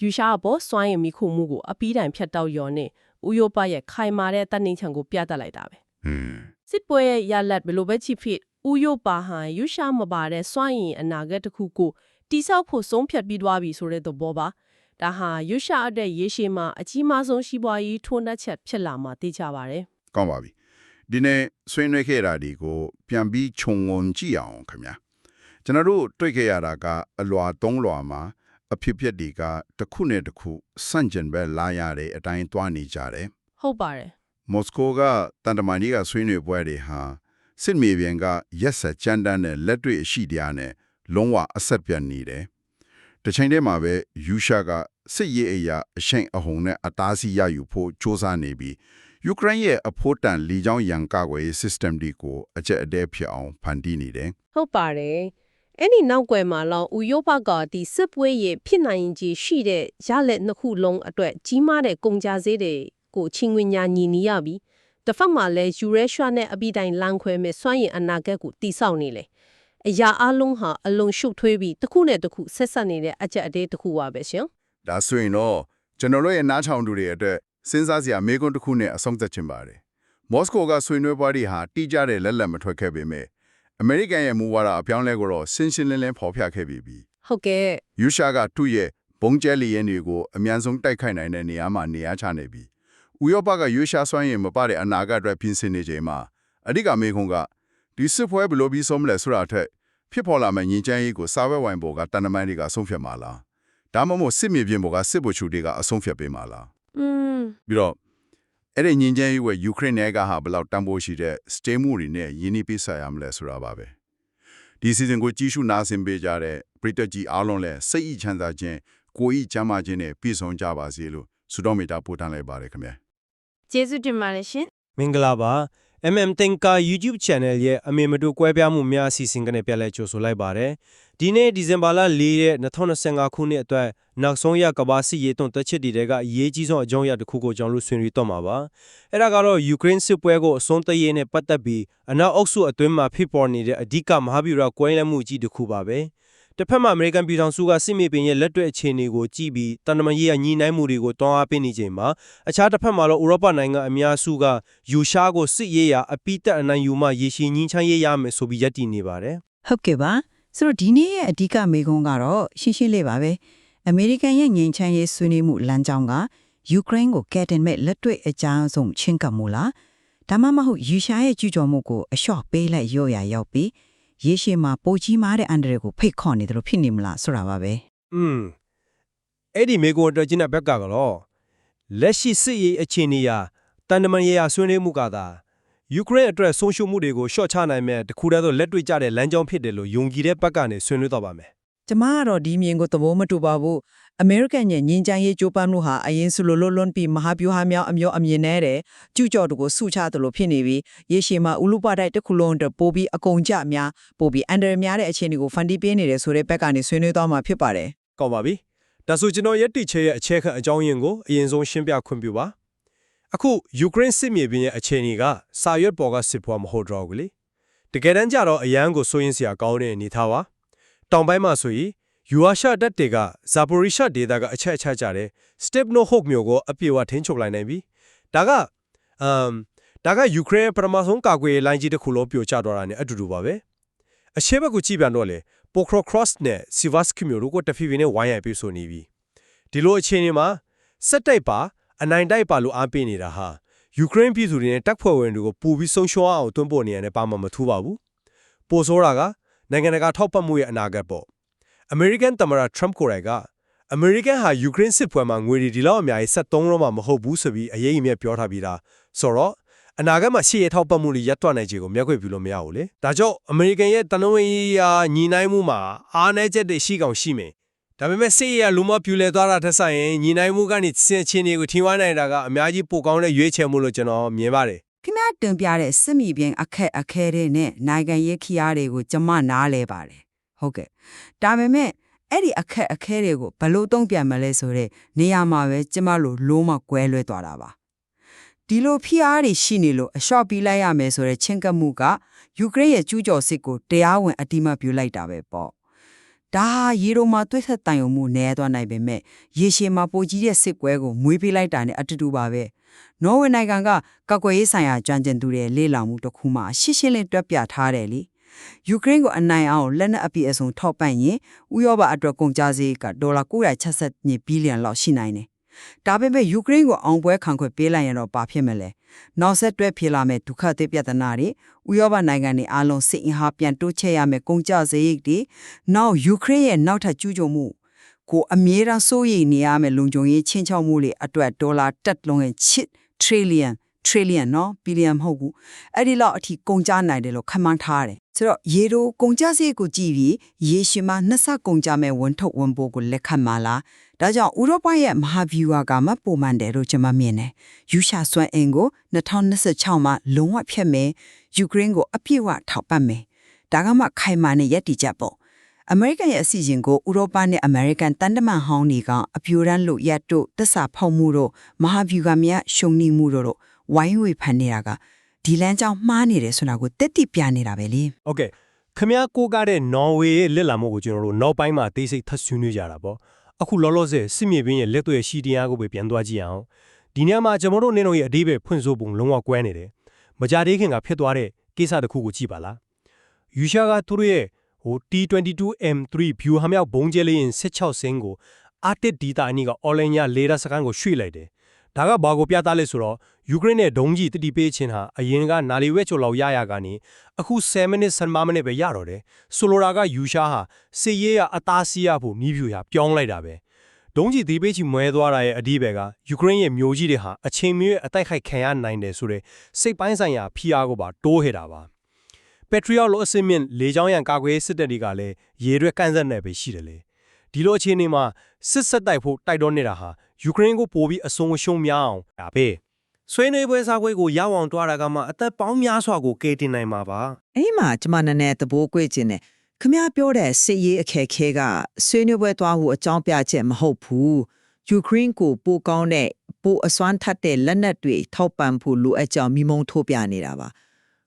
ယူရှားအပေါ်စွမ်းရည်မိခုမှုကိုအပီးတိုင်ဖြတ်တောက်ရော်နေဥရောပရဲ့ခိုင်မာတဲ့တတ်နှင်းချံကိုပြသလိုက်တာပဲဟွန်းစစ်ပွဲရဲ့ရလတ်ဘယ်လိုပဲချစ်ဖြစ်ဥရောပဟာယူရှားမပါတဲ့စွန့်ရင်အနာဂတ်တစ်ခုကိုတိဆောက်ဖို့ဆုံးဖြတ်ပြီးသွားပြီဆိုတဲ့သဘောပါ ဒါဟာယူရှားအတဲ့ရေရှည်မှာအကြီးမားဆုံးရှိပွားရေးထိုးနှက်ချက်ဖြစ်လာမှာသိကြပါတယ်ကောင်းပါပြီဒီနေ့ဆွေးနွေးခဲ့တာဒီကို ပြန်ပြီးခြုံငုံကြည့်အောင်ခင်ဗျာကျွန်တော်တို့တွေ့ခဲ့ရတာကအလွာသုံးလွာမှာအဖြစ်ဖြစ်ဒီကတစ်ခုနဲ့တစ်ခုစန့်ကျင်ပဲလာရတဲ့အတိုင်းတွားနေကြတယ်ဟုတ်ပါတယ်မော်စကိုကတန်တမာကြီးကဆွေးနွေးပွဲတွေဟာစစ်မြေပြင်ကရက်ဆက်ကြမ်းတမ်းတဲ့လက်တွေ့အရှိတရားနဲ့လုံးဝအဆက်ပြတ်နေတယ်။ တစ်ချိန်တည်းမှာပဲယူရှာကစစ်ရေးအရာအရှိန်အဟုန်နဲ့အသားစီရယူဖို့စ조사နေပြီးယူကရိန်းရဲ့အဖို့တန်လီကြောင်းရန်ကာကွယ်ရေး system ဒီကိုအကျက်အတဲဖြစ်အောင်ဖန်တီးနေတယ်ဟုတ်ပါတယ်အဲ့ဒီနောက်ွယ်မှာလောဥရောပကဒီစစ်ပွဲရဲ့ဖြစ်နိုင်ခြေရှိတဲ့ရလက်နှစ်ခုလုံးအတွက်ကြီးမားတဲ့ကုန်ကြစည်တွေကိုချင်းဝင်ညာညီနီးရပြီတစ်ဖက်မှာလည်းယူရဲရှွာနဲ့အပိတိုင်လန်ခွဲမဲ့စွန့်ရင်အနာဂတ်ကိုတိဆောက်နေလေ အရာအလုံးဟာအလုံးရှုပ်ထွေးပြီးတစ်ခုနဲ့တစ်ခုဆက်ဆက်နေတဲ့အကြက်အသေးတစ်ခုပါပဲရှင်။ဒါဆိုရင်တော့ကျွန်တော်တို့ရဲ့နားထောင်သူတွေအတွက်စဉ်းစားစရာမေးခွန်းတစ်ခုနဲ့အဆုံးသတ်ချင်ပါတယ်။မော်စကိုကဆွေးနွေးပွဲတွေဟာတိကျတဲ့လက်လက်မထွက်ခဲ့ပေမဲ့အမေရိကန်ရဲ့မူဝါဒအပြောင်းလဲကိုတော့ရှင်းရှင်းလင်းလင်းဖော်ပြခဲ့ပြီးပြီဟုတ်ကဲ့။ယူရှာကသူ့ရဲ့ဘုံကျဲလီရင်တွေကိုအမြန်ဆုံးတိုက်ခိုက်နိုင်တဲ့နေရာမှာနေရာချနေပြီ။ဥရောပကယူရှာစွမ်းရင်မပတဲ့အနာဂတ်အတွက်ပြင်ဆင်နေချိန်မှာအဓိကမေးခွန်းက ဒီစစ်ပွဲဘယ်လိုပြီးဆုံးမလဲဆိုတာအထက်ဖြစ်ပေါ်လာမယ့်ညီချမ်းရေးကိုစာဝဲဝိုင်ပေါ်ကတန်တမန်တွေကဆုံးဖြတ်မှာလား။ဒါမှမဟုတ်စစ်မြေပြင်ပေါ်ကစစ်ဗိုလ်ချုပ်တွေကအဆုံးဖြတ်ပေးမှာလား။อืมပြီးတော့အဲ့ဒီညင်ချမ်းရေးဝယ်ယူကရိန်းနယ်ကဟာဘယ်လောက်တန်ဖိုးရှိတဲ့စတေးမှုတွေနဲ့ယင်းနှိပိဆက်ရမလဲဆိုတာပါပဲဒီစီဇန်ကိုကြီးစုနာဆင်ပေးကြတဲ့ပရိသတ်ကြီးအားလုံးလည်းစိတ်ဤချမ်းသာခြင်းကိုယ်ဤချမ်းသာခြင်းနဲ့ပြည့်စုံကြပါစေလို့ဆုတောင်းမေတ္တာပို့တန်းလိုက်ပါတယ်ခင်ဗျာကျေးဇူးတင်ပါတယ်ရှင်မင်္ဂလာပါ MM Thinker YouTube Channel ရဲ့အမေမတူကွဲပြားမှုများအစီအစဉ်ကနေပြန်လည်ကြိုဆိုလိုက်ပါတယ်ဒီနေ့ဒီဇင်ဘာလ4ရက်2025ခုနှစ်အတွက်နောက်ဆုံးရကဘာစစ်ရေးသွင်းတက်ချစ်တွေကအရေးကြီးဆုံးအကြောင်းအရာတစ်ခုကိုကျွန်တော်တို့ဆွေးနွေးတော့မှာပါအဲ့ဒါကတော့ယူကရိန်းစစ်ပွဲကိုအဆုံးသတ်ရေးနဲ့ပတ်သက်ပြီးအနောက်အုပ်စုအတွင်းမှာဖြစ်ပေါ်နေတဲ့အဓိကမဟာဗျူဟာကွဲလွဲမှုကြီးတစ်ခုပါပဲ တစ်ဖက်မှာအမေရိကန်ပြည်ထောင်စုကစစ်မြေပြင်ရဲ့လက်တွေ့အခြေအနေကိုကြည့်ပြီးတန်တမာရေးရညှိနှိုင်းမှုတွေကိုတွန်းအားပေးနေချိန်မှာအခြားတစ်ဖက်မှာတော့ဥရောပနိုင်ငံအများစုကယူရှားကိုစစ်ရေးရာအပိတက်အနိုင်ယူမှရေရှည်ငင်းချမ်းရေးရမယ်ဆိုပြီးယက်တည်နေပါတယ်ဟုတ်ကဲ့ပါဆိုတော့ဒီနေ့ရဲ့အဓိကမေခွန်းကတော့ရှင်းရှင်းလေးပါပဲအမေရိကန်ရဲ့ငြိမ်းချမ်းရေးဆွေးနွေးမှုလမ်းကြောင်းကယူကရိန်းကိုကယ်တင်မဲ့လက်တွေ့အကြမ်းဆုံးချင်းကပ်မှုလားဒါမှမဟုတ်ယူရှားရဲ့ကျူးကျော်မှုကိုအလျှော့ပေးလိုက်ရော့ရရောက်ပြီး ရေရှည်မှာပိုကြီးမားတဲ့အန်ဒရယ်ကိုဖိတ်ခေါ်နေတယ်လို့ဖြစ်နေမလားဆိုတာပါပဲ။อืมအဲ့ဒီမေကွန်အတွက်ကျင်းတဲ့ဘက်ကကတော့လက်ရှိစစ်ရေးအခြေအနေရာတန်တမာရေးရာဆွေးနွေးမှုကသာယူကရိန်းအတွက်ဆုံးရှုံးမှုတွေကိုရှော့ချနိုင်မဲ့တခုတည်းသောလက်တွေ့ကျတဲ့လမ်းကြောင်းဖြစ်တယ်လို့ယုံကြည်တဲ့ဘက်ကနေဆွေးနွေးတော့ပါမယ် ကျမကတော့ဒီမြင်ကိုသဘောမတူပါဘူးအမေရိကန်ရဲ့ငင်းချမ်းရေးကြိုးပမ်းမှုဟာအရင်စလိုလွတ်လွန်ပြီးမဟာဗျူဟာမြောက်အမျိုးအမြင်နဲ့တဲ့ကျူကျော်တို့ကိုစုချသလိုဖြစ်နေပြီးရေရှည်မှာဥလူပတိုက်တစ်ခုလုံးတပိုးပြီးအကုန်ကြများပို့ပြီးအန်ဒရများတဲ့အခြေအနေကိုဖန်တီးပေးနေတယ်ဆိုတဲ့ဘက်ကနေဆွေးနွေးသွားမှာဖြစ်ပါတယ်ကောင်းပါပြီဒါဆိုကျွန်တော်ရဲ့တိချေရဲ့အခြေခံအကြောင်းရင်းကိုအရင်ဆုံးရှင်းပြခွင့်ပြုပါအခုယူကရိန်းစစ်မြေပြင်ရဲ့အခြေအနေကစာရွက်ပေါ်ကစစ်ဖွားမဟုတ်တော့ဘူးလေတကယ်တမ်းကျတော့အရန်ကိုစိုးရင်စရာကောင်းတဲ့အနေထားပါ တောင်ပိုင်းမှာဆိုရင်ယူအာရှတပ်တွေကဇာပိုရီရှာဒေသကအချက်အချကြတဲ့စတက်နိုဟုတ်မျိုးကိုအပြေအဝထိန်းချုပ်လိုက်နိုင်ပြီဒါကအမ်ဒါကယူကရိန်းပထမဆုံးကာကွယ်ရေးလိုင်းကြီးတစ်ခုလုံးပြိုကျသွားတာ ਨੇ အတူတူပါပဲအရှေ့ဘက်ကိုကြည့်ပြန်တော့လေပိုခရိုခရော့စ်နဲ့စီဗတ်စကီမျိုးတို့ကိုတဖီဖီနဲ့ဝိုင်းရိုက်ပြီးဆိုနေပြီဒီလိုအခြေအနေမှာစက်တိုက်ပါအနိုင်တိုက်ပါလို့အားပေးနေတာဟာယူကရိန်းပြည်သူတွေနဲ့တပ်ဖွဲ့ဝင်တွေကိုပူပြီးဆုံးရှုံးအောင်တွန်းပို့နေရတဲ့ပါမမထူးပါဘူးပိုဆိုးတာက နိုင်ငံတကာထောက်ပံ့မှုရဲ့အနာဂတ်ပေါ့အမေရိကန်သမ္မတထရမ့်ကိုယ်တိုင်ကအမေရိကန်ဟာယူကရိန်းစစ်ပွဲမှာငွေတွေဒီလောက်အများကြီးဆက်သုံးတော့မှမဟုတ်ဘူးဆိုပြီးအရေးအမြတ်ပြောထားပြီးသားဆိုတော့အနာဂတ်မှာရှေ့ရထောက်ပံ့မှုတွေရပ်တွနိုင်ခြေကိုမျက်ကွယ်ပြုလို့မရဘူးလေဒါကြောင့်အမေရိကန်ရဲ့တနဝင်းရေးရာညီနိုင်မှုမှာအားနည်းချက်တွေရှိကောင်ရှိမယ်ဒါပေမဲ့စစ်ရေးရလူမပြူလဲသွားတာထက်ဆိုင်ရင်ညီနိုင်မှုကနေစင်ချင်းတွေကိုထိဝိုင်းနိုင်တာကအများကြီးပိုကောင်းတဲ့ရွေးချယ်မှုလို့ကျွန်တော်မြင်ပါတယ် ခင်ဗျားတင်ပြတဲ့စစ်မြေပြင်အခက်အခဲတွေနဲ့နိုင်ငံရေးခီးယားတွေကိုကျမနားလဲပါတယ်ဟုတ်ကဲ့ဒါပေမဲ့အဲ့ဒီအခက်အခဲတွေကိုဘယ်လို့တုံ့ပြန်မလဲဆိုတော့နေရာမှာပဲကျမတို့လုံးမကွဲလွဲသွားတာပါဒီလိုဖိအားတွေရှိနေလို့အလျှော့ပြီးလိုက်ရမယ်ဆိုတဲ့ချင်းကပ်မှုကယူကရိန်းရဲ့ကျူးကျော်စစ်ကိုတရားဝင်အတိမတ်ပြုလိုက်တာပဲပေါ့ ဒါဟာရေရိုမှာတွဲဆက်တန်ယုံမှုနည်းသွားနိုင်ပေမဲ့ရေရှည်မှာပိုကြီးတဲ့စစ်ပွဲကိုမွေးပေးလိုက်တာနဲ့အတူတူပါပဲနော်ဝေနိုင်ငံကကောက်ကွယ်ရေးဆိုင်ရာကြွမ်းကျင်သူတွေလေ့လာမှုတစ်ခုမှရှင်းရှင်းလင်းတွက်ပြထားတယ်လေယူကရိန်းကိုအနိုင်အောင်လက်နက်အပြည့်အစုံထောက်ပံ့ရင်ဥရောပအတွက်ကုန်ကျစရိတ်ကဒေါ်လာ962ဘီလီယံလောက်ရှိနိုင်တယ်ဒါပေမဲ့ယူကရိန်းကိုအောင်ပွဲခံခွင့်ပေးလိုက်ရင်တော့ဘာဖြစ်မလဲ နောက်ဆက်တွဲဖြစ်လာမဲ့ဒုက္ခသစ်ပြဿနာတွေဥရောပနိုင်ငံတွေအားလုံးစစ်အင်အားပြန်တိုးချဲ့ရမယ်ကုန်ကျစရိတ်တွေနောက်ယူကရိန်းရဲ့နောက်ထပ်ကျူးကျော်မှုကိုအမြဲတမ်းစိုးရိမ်နေရမယ်လုံခြုံရေးချင်းချောက်မှုတွေအတွက်ဒေါ်လာတက်လုံးရဲ့ချစ် trillion trillion နော် billion မဟုတ်ဘူးအဲ့ဒီလောက်အထိကုန်ကြနိုင်တယ်လို့ခန့်မှန်းထားတယ်ဆိုတော့ရေတို့ကုန်ကြစရိတ်ကိုကြည့်ပြီးရေရှင်မှာနှစ်ဆကုန်ကြမဲ့ဝန်ထုတ်ဝန်ပိုးကိုလက်ခံမှာလားဒါကြောင့်ဥရောပရဲ့မဟာဗျူဟာကမှပုံမှန်တယ်လို့ကျွန်မမြင်တယ်ယူရှာစွမ်းအင်ကို2026မှာလုံးဝဖျက်မယ်ယူကရိန်းကိုအပြည့်အဝထောက်ပံ့မယ်ဒါကမှခိုင်မာတဲ့ရည်တည်ချက်ပေါ့အမေရိကန်ရဲ့အစီအစဉ်ကိုဥရောပနဲ့အမေရိကန်တန်တမန်ဟောင်းတွေကအပြိုရန်လို့ရက်တို့တစ္ဆာဖောက်မှုတို့မဟာဗျူဟာမြတ်ရှုံနေမှုတို့တို့ ဝိုင်းဝေဖန်နေတာကဒီလမ်းကြောင်းမှားနေတယ်ဆိုတာကိုတက်တိပြနေတာပဲလေ။ Okay ခမရကိုကတဲ့ Norway ရဲ့လက်လာမှုကိုကျွန်တော်တို့နောက်ပိုင်းမှာသိစိတ်ထပ်ဆွေးနွေးကြတာပေါ့။အခုလောလောဆယ်စစ်မြေပြင်ရဲ့လက်တွေ့ရှိတရားကိုပဲပြန်သွားကြည့်အောင်။ဒီနေ့မှာကျွန်တော်တို့နေတော့ရဲ့အသေးပဲဖွင့်ဆိုပုံလုံးဝကွဲနေတယ်။မကြသေးခင်ကဖြစ်သွားတဲ့ကိစ္စတစ်ခုကိုကြည့်ပါလား။ယူရှာကသူတို့ရဲ့ဟို T22M3 view ဟာမြောက်ဘုံကျဲလေးရင်16စင်းကိုအာတစ်ဒီတာအနီးကအော်လန်ယာလေဒါစကန်ကိုရွှေ့လိုက်တယ် ဒါကဘာကိုပြသလဲဆိုတော့ယူကရိန်းနဲ့ဒုံးကြီးတတိပေးခြင်းဟာအရင်ကနာလီဝက်ချိုလောက်ရရကနေအခု10မိနစ်15မိနစ်ပဲရတော့တယ်ဆိုလိုတာကယူရှာဟာစစ်ရေးရအသားစီးရဖို့နီးဖြူရပြောင်းလိုက်တာပဲဒုံးကြီးဒီပေးချီမွဲသွားတာရဲ့အဓိပ္ပာယ်ကယူကရိန်းရဲ့မျိုးကြီးတွေဟာအချိန်မီအတိုက်ခိုက်ခံရနိုင်တယ်ဆိုတဲ့စိတ်ပိုင်းဆိုင်ရာဖိအားကိုပါတိုးဟဲ့တာပါ Patriot လို့အစင်မြင့်လေကြောင်းရန်ကာကွယ်ရေးစစ်တပ်တွေကလည်းရေရွက်ကန့်ဆက်နေပဲရှိတယ်လေဒီလိုအခြေအနေမှာစစ်ဆက်တိုက်ဖို့တိုက်တွန်းနေတာဟာ ယူကရိန်းကိုပိုပြီးအဆုံးအရှုံးများအောင်ဒါပဲဆွေးနွေးပွဲစားပွဲကိုရောက်အောင်တွားတာကမှအသက်ပေါင်းများစွာကိုကယ်တင်နိုင်မှာပါအဲ့မှာကျမနည်းနည်းသဘောကွေ့ခြင်းနဲ့ခမရပြောတဲ့စစ်ရေးအခက်အခဲကဆွေးနွေးပွဲသွားဖို့အကြောင်းပြချက်မဟုတ်ဘူးယူကရိန်းကိုပိုကောင်းတဲ့ပိုအစွမ်းထက်တဲ့လက်နက်တွေထောက်ပံ့ဖို့လိုအပ်ကြောင်းမိမုံထိုးပြနေတာပါ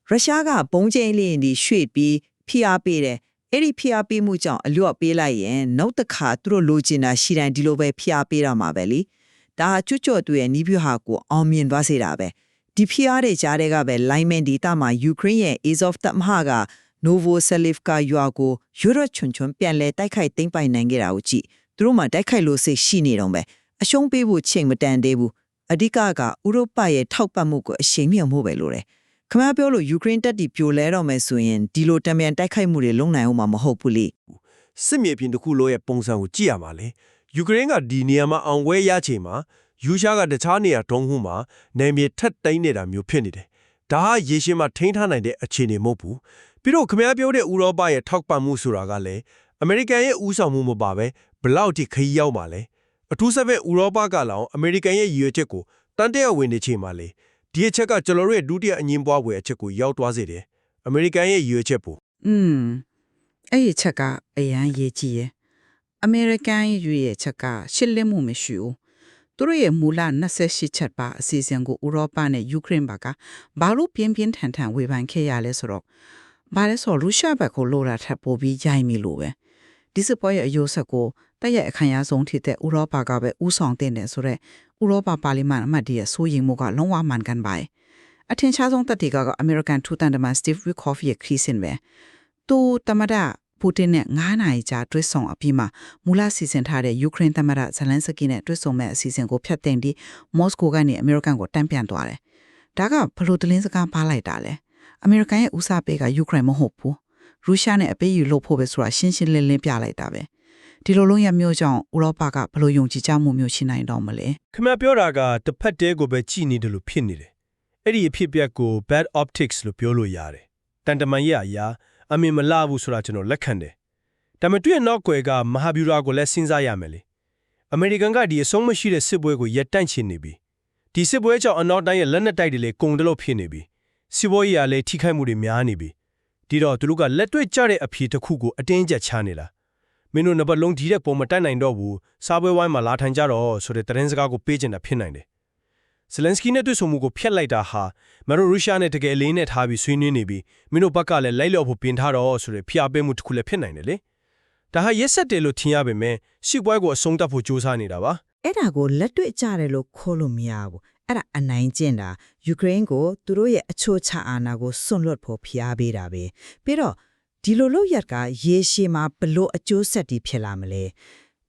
ရုရှားကဘုံကျင်းလေးတွေရွှေ့ပြီးဖိအားပေးတယ် အဲ့ဒီဖိအားပေးမှုကြောင့်အလျော့ပေးလိုက်ရင်နောက်တစ်ခါသူတို့လိုချင်တာရှိတိုင်းဒီလိုပဲဖိအားပေးတော့မှာပဲလေဒါဟာကျွတ်ကျော်သူရဲ့နီးပြဟာကိုအောင်မြင်သွားစေတာပဲဒီဖိအားတွေကြားတဲ့ကပဲ lineman data မှာယူကရိန်းရဲ့ Azov တပ်မဟာက Novoselivka ရွာကိုယူရချွန်ချွန်ပြန်လဲတိုက်ခိုက်သိမ်းပိုင်နိုင်ခဲ့တာကိုကြည့်သူတို့မှတိုက်ခိုက်လို့စိတ်ရှိနေတော့ပဲအရှုံးပေးဖို့ချိန်မတန်သေးဘူးအဓိကကဥရောပရဲ့ထောက်ပံ့မှုကိုအရှိန်မြှင့်ဖို့ပဲလိုတယ် ခမပြောလို့ယူကရိန်းတပ်တီပြိုလဲတော့မယ်ဆိုရင်ဒီလိုတံမြန်တိုက်ခိုက်မှုတွေလုံနိုင်အောင်မှာမဟုတ်ဘူးလေစစ်မြေပြင်တစ်ခုလုံးရဲ့ပုံစံကိုကြည့်ရမှာလေယူကရိန်းကဒီနေရာမှာအောင်ပွဲရချိန်မှာယူရှားကတခြားနေရာတုံးဟုမှာနယ်မြေထက်တိမ့်နေတာမျိုးဖြစ်နေတယ်ဒါဟာရေရှည်မှာထိန်းထားနိုင်တဲ့အခြေအနေမဟုတ်ဘူးပြီးတော့ခမည်းပြောတဲ့ဥရောပရဲ့ထောက်ပံ့မှုဆိုတာကလည်းအမေရိကန်ရဲ့ဦးဆောင်မှုမပါပဲဘလောက်ထိခရီးရောက်မှာလဲအထူးသဖြင့်ဥရောပကလောင်အမေရိကန်ရဲ့ရည်ရွယ်ချက်ကိုတန်တရားဝင်နေချိန်မှာလေ ဒီအချက်ကကျွန်တော်တို့ရဲ့ဒုတိယအငင်းပွားပွဲအချက်ကိုရောက်သွားစေတယ်အမေရိကန်ရဲ့ရည်ရွယ်ချက်ပို့อืมအဲ့ဒီချက်ကအရန်ရေးကြည့်ရဲ့အမေရိကန်ရွေးရဲ့ချက်ကရှစ်လင်းမှုမရှိဘူးသူတို့ရဲ့မူလ28ချက်ပါအစီအစဉ်ကိုဥရောပနဲ့ယူကရိန်းဘက်ကဘာလို့ပြင်းပြင်းထန်ထန်ဝေဖန်ခဲ့ရလဲဆိုတော့ဘာလဲဆိုတော့ရုရှားဘက်ကိုလိုတာထပ်ပိုပြီးရိုက်မိလို့ပဲဒီစပေါ်ရဲ့အယိုးဆက်ကို တက်ရဲ့အခမ်းအနားဆုံးဖြစ်တဲ့ဥရောပကပဲဥဆောင်တင်တယ်ဆိုတော့ဥရောပပါလီမန်အမတ်တွေရဲ့စိုးရိမ်မှုကလုံးဝမှန်ကန်ပါတယ်အထင်ရှားဆုံးတက်တီကတော့အမေရိကန်ထူတန်တမန်စတီဗ်ဝီကော့ဖ်ရဲ့ခရီးစဉ်ပဲသူတမဒပူတင်နဲ့9နိုင်ကြာတွဲဆောင်အပြီးမှာမူလစီစဉ်ထားတဲ့ယူကရိန်းသမ္မတဇလန်စကီနဲ့တွဲဆောင်မဲ့အစီအစဉ်ကိုဖျက်သိမ်းပြီးမော်စကိုကနေအမေရိကန်ကိုတန်းပြန်သွားတယ်။ဒါကဘလို့တလင်းစကားပါလိုက်တာလဲ။အမေရိကန်ရဲ့ဦးစားပေးကယူကရိန်းမဟုတ်ဘူး။ရုရှားနဲ့အပေးယူလို့ဖို့ပဲဆိုတာရှင်းရှင်းလင်းလင်းပြလိုက်တာပဲ။ ဒီလိုလုံးရမျိုးကြောင့်ဥရောပကဘလို့ယုံကြည်ကြမှုမျိုးရှိနိုင်တော့မလဲခင်ဗျာပြောတာကတစ်ဖက်တည်းကိုပဲကြည်နေတယ်လို့ဖြစ်နေတယ်အဲ့ဒီအဖြစ်အပျက်ကို bad optics လို့ပြောလို့ရတယ်တန်တမန်ရဲ့အရာအမြင်မလှဘူးဆိုတာကျွန်တော်လက်ခံတယ်ဒါပေမဲ့သူ့ရဲ့နောက်ွယ်ကမဟာဗျူရာကိုလည်းစဉ်းစားရမယ်လေအမေရိကန်ကဒီအဆုံးမရှိတဲ့စစ်ပွဲကိုရပ်တန့်ချင်နေပြီဒီစစ်ပွဲကြောင့်အနောက်တိုင်းရဲ့လက်နက်တိုက်တွေလည်းကုန်တယ်လို့ဖြစ်နေပြီစစ်ပွဲကြီးကလည်းထိခိုက်မှုတွေများနေပြီဒီတော့သူတို့ကလက်တွေ့ကျတဲ့အဖြေတစ်ခုကိုအတင်းကျပ်ချနေလား မင်းတို့နှစ်ပတ်လုံးဒီတဲ့ပုံမတိုက်နိုင်တော့ဘူးစားပွဲဝိုင်းမှာလာထိုင်ကြတော့ဆိုတဲ့သတင်းစကားကိုပေးချင်တာဖြစ်နိုင်တယ်ဇလန်စကီနဲ့တွေ့ဆုံမှုကိုဖျက်လိုက်တာဟာမရိုရုရှားနဲ့တကယ်လေးနဲ့ထားပြီးဆွေးနွေးနေပြီးမင်းတို့ဘက်ကလည်းလိုက်လျော့ဖို့ပြင်ထားတော့ဆိုတဲ့ဖျားပေးမှုတစ်ခုလည်းဖြစ်နိုင်တယ်လေဒါဟာရက်ဆက်တယ်လို့ထင်ရပေမဲ့ရှစ်ပွဲကိုအဆုံးသတ်ဖို့ကြိုးစားနေတာပါအဲ့ဒါကိုလက်တွေ့ကြတယ်လို့ခေါ်လို့မရဘူးအဲ့ဒါအနိုင်ကျင့်တာယူကရိန်းကိုသူတို့ရဲ့အချို့ချအာဏာကိုစွန့်လွတ်ဖို့ဖျားပေးတာပဲပြီးတော့ ဒီလိုလုပ်ရက်ကရေရှည်မှာဘလို့အကျိုးဆက်တွေဖြစ်လာမလဲ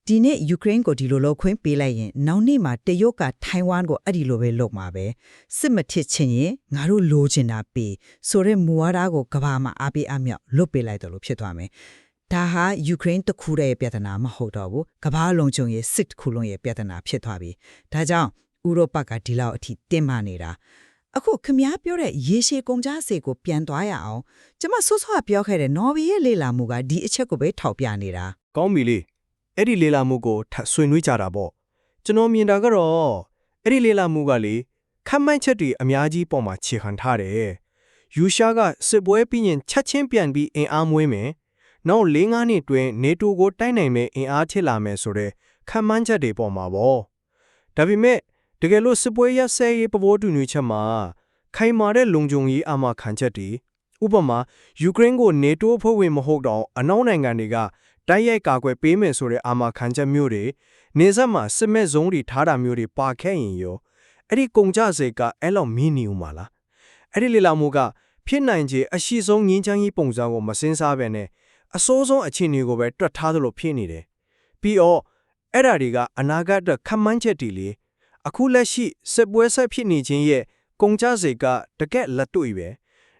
ဒီနေ့ယူကရိန်းကိုဒီလိုလုပ်ခွင့်ပေးလိုက်ရင်နောက်နေ့မှာတရုတ်ကထိုင်ဝမ်ကိုအဲ့ဒီလိုပဲလုပ်မှာပဲစစ်မထစ်ချင်ရင်ငါတို့လိုချင်တာပေးဆိုတဲ့မူဝါဒကိုကဘာမှာအားပေးအမြောက်လွတ်ပေးလိုက်တယ်လို့ဖြစ်သွားမယ်ဒါဟာယူကရိန်းတစ်ခုတည်းရဲ့ပြဿနာမဟုတ်တော့ဘူးကမ္ဘာလုံးချုံရဲ့စစ်တစ်ခုလုံးရဲ့ပြဿနာဖြစ်သွားပြီဒါကြောင့်ဥရောပကဒီလောက်အထိတင်းမာနေတာ အခုခမားပြောတဲ့ရေရှည်ကုန်ကြစေကိုပြန်သွားရအောင်ကျမဆွဆွပြောခဲ့တဲ့နော်ဝေရဲ့လေလာမှုကဒီအချက်ကိုပဲထောက်ပြနေတာကောင်းပြီလေအဲ့ဒီလေလာမှုကိုထပ်ဆွေးနွေးကြတာပေါ့ကျွန်တော်မြင်တာကတော့အဲ့ဒီလေလာမှုကလေခမ်းမှန်းချက်တွေအများကြီးပေါ်မှာခြေခံထားတယ်ယူရှားကစစ်ပွဲပြီးရင်ချက်ချင်းပြန်ပြီးအင်အားမွေးမယ်နောက်၄၅နှစ်တွင်နေတိုကိုတိုက်နိုင်မဲ့အင်အားချစ်လာမယ်ဆိုတဲ့ခမ်းမှန်းချက်တွေပေါ်မှာပေါ့ဒါပေမဲ့ တကယ်လို့စစ်ပွဲရက်စဲရေးပပိုးတူညီချက်မှာခိုင်မာတဲ့လုံခြုံရေးအာမခံချက်တွေဥပမာယူကရိန်းကိုနေတိုအဖွဲ့ဝင်မဟုတ်တော့အနောက်နိုင်ငံတွေကတိုက်ရိုက်ကာကွယ်ပေးမယ်ဆိုတဲ့အာမခံချက်မျိုးတွေနေဆက်မှာစစ်မဲ့ဇုံတွေထားတာမျိုးတွေပါခဲ့ရင်ရောအဲ့ဒီကုန်ကြစေကအဲ့လောက်မင်းနေဦးမှာလားအဲ့ဒီလေလာမှုကဖြစ်နိုင်ခြေအရှိဆုံးငင်းချမ်းကြီးပုံစံကိုမစင်းစားပဲနဲ့အစိုးဆုံးအခြေအနေကိုပဲတွက်ထားသလိုဖြစ်နေတယ်ပြီးတော့အဲ့ဓာတွေကအနာဂတ်အတွက်ခက်မှန်းချက်တွေလေ အခုလက်ရှိစစ်ပွဲဆက်ဖြစ်နေခြင်းရဲ့ကုန်ကြစေကတကက်လက်တွေ့ပဲ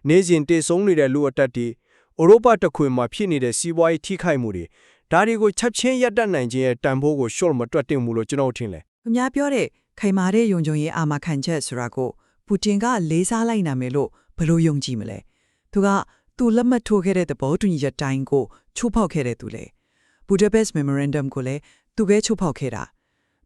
နေစဉ်တည်ဆုံးနေတဲ့လူအတက်တွေဥရောပတစ်ခွင်မှာဖြစ်နေတဲ့စီးပွားရေးထိခိုက်မှုတွေဒါတွေကိုချက်ချင်းရပ်တန့်နိုင်ခြင်းရဲ့တန်ဖိုးကိုရှော့မတွက်တင်ဘူးလို့ကျွန်တော်ထင်တယ်။ခင်ဗျားပြောတဲ့ခိုင်မာတဲ့ယုံကြည်ရေးအာမခံချက်ဆိုတာကိုပူတင်ကလေးစားလိုက်နိုင်မယ်လို့ဘယ်လိုယုံကြည်မလဲ။သူကသူလက်မှတ်ထိုးခဲ့တဲ့သဘောတူညီချက်တိုင်းကိုချိုးဖောက်ခဲ့တဲ့သူလေ။ Budapest Memorandum ကိုလည်းသူပဲချိုးဖောက်ခဲ့တာ။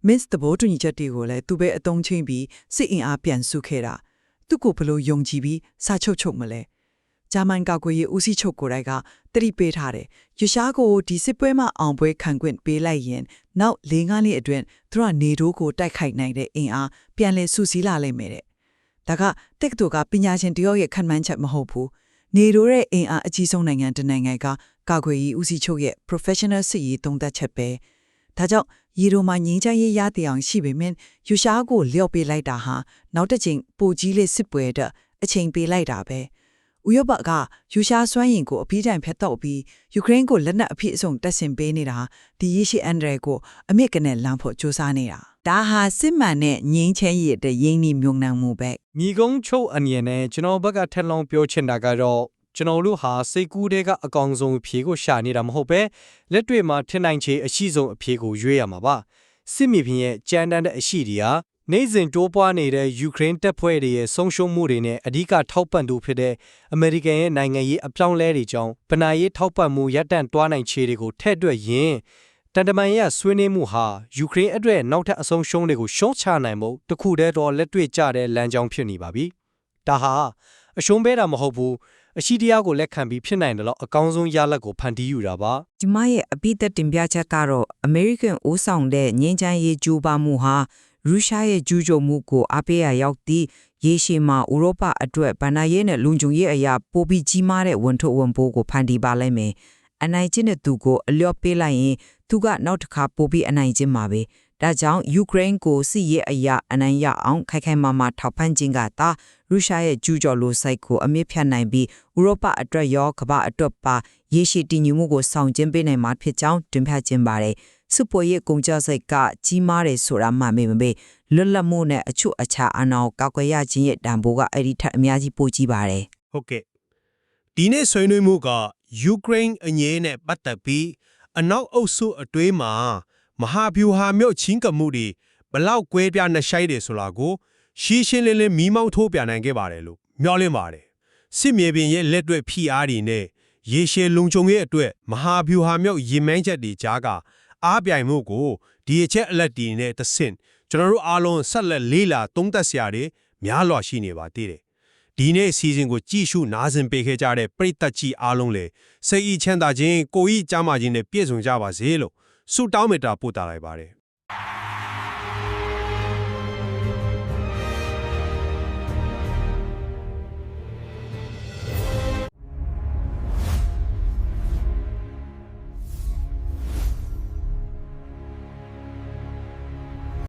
Minsk သဘောတူညီချက်တွေကိုလည်းသူပဲအသုံးချင်းပြီးစစ်အင်အားပြန်စုခဲ့တာ။သူ့ကိုဘယ်လိုယုံကြည်ပြီးစာချုပ်ချုပ်မလဲ။ဂျာမန်ကောက်ကွယ်ရေးဦးစီးချုပ်ကိုယ်တိုင်ကတတိပေးထားတယ်။ယူရှားကိုဒီစစ်ပွဲမှာအောင်ပွဲခံခွင့်ပေးလိုက်ရင်နောက်၄၅နှစ်အတွင်းသူကနေတိုးကိုတိုက်ခိုက်နိုင်တဲ့အင်အားပြန်လည်စုစည်းလာလိမ့်မယ်တဲ့။ဒါကတက္ကသိုလ်ကပညာရှင်တယောက်ရဲ့ခံမှန်းချက်မဟုတ်ဘူး။နေတိုးရဲ့အင်အားအကြီးဆုံးနိုင်ငံတစ်နိုင်ငံကကောက်ကွယ်ရေးဦးစီးချုပ်ရဲ့ professional စစ်ရေးသုံးသပ်ချက်ပဲ။ဒါကြောင့် ရီရိုမှာငင်းချမ်းရေးရတဲ့အောင်ရှိပေမဲ့ယူရှားကိုလျော့ပေးလိုက်တာဟာနောက်တစ်ချိန်ပိုကြီးလေးစစ်ပွဲတဲ့အချိန်ပေးလိုက်တာပဲ။ဥရောပကယူရှားစွမ်းရင်ကိုအပြည့်တိုင်ဖက်တော့ပြီးယူကရိန်းကိုလက်နက်အပြည့်အစုံတပ်ဆင်ပေးနေတာဒီရရှိအန်ဒရယ်ကိုအမေကနဲ့လမ်းဖို့စူးစမ်းနေတာဒါဟာစစ်မှန်တဲ့ငင်းချမ်းရည်တဲ့ရင်းနှီးမြုံနှံမှုပဲမိကုန်းချုပ်အနေနဲ့ကျွန်တော်ဘက်ကထက်လောင်းပြောချင်တာကတော့ ကျွန်တော်တို့ဟာစိတ်ကူးတဲ့ကအကောင်ဆုံးအဖြေကိုရှာနေတာမဟုတ်ပဲလက်တွေ့မှာထင်နိုင်ချေအရှိဆုံးအဖြေကိုရွေးရမှာပါစစ်မြေပြင်ရဲ့ကြမ်းတမ်းတဲ့အရှိတွေဟာနေ့စဉ်တိုးပွားနေတဲ့ယူကရိန်းတပ်ဖွဲ့တွေရဲ့ဆုံးရှုံးမှုတွေနဲ့အဓိကထောက်ပံ့သူဖြစ်တဲ့အမေရိကန်ရဲ့နိုင်ငံရေးအပြောင်းလဲတွေကြောင့်ဗနာရေးထောက်ပံ့မှုရပ်တန့်သွားနိုင်ခြေတွေကိုထည့်တွက်ရင်းတန်တမန်ရဲ့ဆွေးနွေးမှုဟာယူကရိန်းအတွက်နောက်ထပ်အဆုံးရှုံးတွေကိုရှုံးချနိုင်မှုတစ်ခုတည်းတော့လက်တွေ့ကျတဲ့လမ်းကြောင်းဖြစ်နေပါပြီ။ဒါဟာအရှုံးပေးတာမဟုတ်ဘူး အရှိတရားကိုလက်ခံပြီးဖြစ်နိုင်တယ်လို့အကောင်းဆုံးရလဒ်ကိုဖန်တီးယူတာပါကျမရဲ့အပိသက်တင်ပြချက်ကတော့ American အိုးဆောင်တဲ့ငင်းချမ်းရေးကြိုးပမ်းမှုဟာရုရှားရဲ့ကျူးကျော်မှုကိုအပေးရရောက်သည့်ရေရှည်မှာဥရောပအတွက်ဗဏ္ဍာရေးနဲ့လုံခြုံရေးအရာပိုပြီးကြီးမားတဲ့ဝန်ထုတ်ဝန်ပိုးကိုဖန်တီးပါလိမ့်မယ်။အနိုင်ကျင့်တဲ့သူကိုအလျော့ပေးလိုက်ရင်သူကနောက်တစ်ခါပိုပြီးအနိုင်ကျင့်မှာပဲ။ ဒါကြောင့်ယူကရိန်းကိုစစ်ရေးအရာအနိုင်ရအောင်ခိုင်ခိုင်မာမာထောက်ပံ့ခြင်းကသာရုရှားရဲ့ကျူးကျော်လိုစိုက်ကိုအမြင့်ဖြတ်နိုင်ပြီးဥရောပအတွက်ရောကမ္ဘာအတွက်ပါရေရှည်တည်ငြိမ်မှုကိုဆောင်ကျင်းပေးနိုင်မှာဖြစ်ကြောင်းတင်ပြခြင်းပါတယ်။စုပေါ်ရဲ့ကုန်ကြစိတ်ကကြီးမားတယ်ဆိုတာမှမေမမေလွတ်လပ်မှုနဲ့အချွတ်အခြာအနာကိုကောက်ွယ်ရခြင်းရဲ့တန်ဖိုးကအဲ့ဒီထက်အများကြီးပိုကြီးပါတယ်ဟုတ်ကဲ့ဒီနေ့ဆွေးနွေးမှုကယူကရိန်းအငြင်းနဲ့ပတ်သက်ပြီးအနောက်အုပ်စုအတွေးမှာ မဟာဗျူဟာမြို့ချင်းကမှုတွေဘလောက်ကွဲပြားနှဆိုင်တယ်ဆိုတာကိုရှင်းရှင်းလင်းလင်းမီးမောင်းထိုးပြနိုင်ခဲ့ပါတယ်လို့မျှော်လင့်ပါတယ်စစ်မြေပြင်ရဲ့လက်တွေ့ဖိအားတွေနဲ့ရေရှည်လုံခြုံရေးအတွက်မဟာဗျူဟာမြို့ရင်မိုင်းချက်တွေကြားကအားပြိုင်မှုကိုဒီအချက်အလက်တွေနဲ့သဆင့်ကျွန်တော်တို့အားလုံးဆက်လက်လေးလာသုံးသပ်စရာတွေများလွှာရှိနေပါသေးတယ်ဒီနေ့အစီအစဉ်ကိုကြည့်ရှုနားဆင်ပေးခဲ့ကြတဲ့ပရိသတ်ကြီးအားလုံးလည်းစိတ်ဤချမ်းသာခြင်းကိုယ်ဤကျမ်းမာခြင်းနဲ့ပြည့်စုံကြပါစေလို့ ဆုတောင်းမေတ္တာပို့တာလိုက်ပါတယ်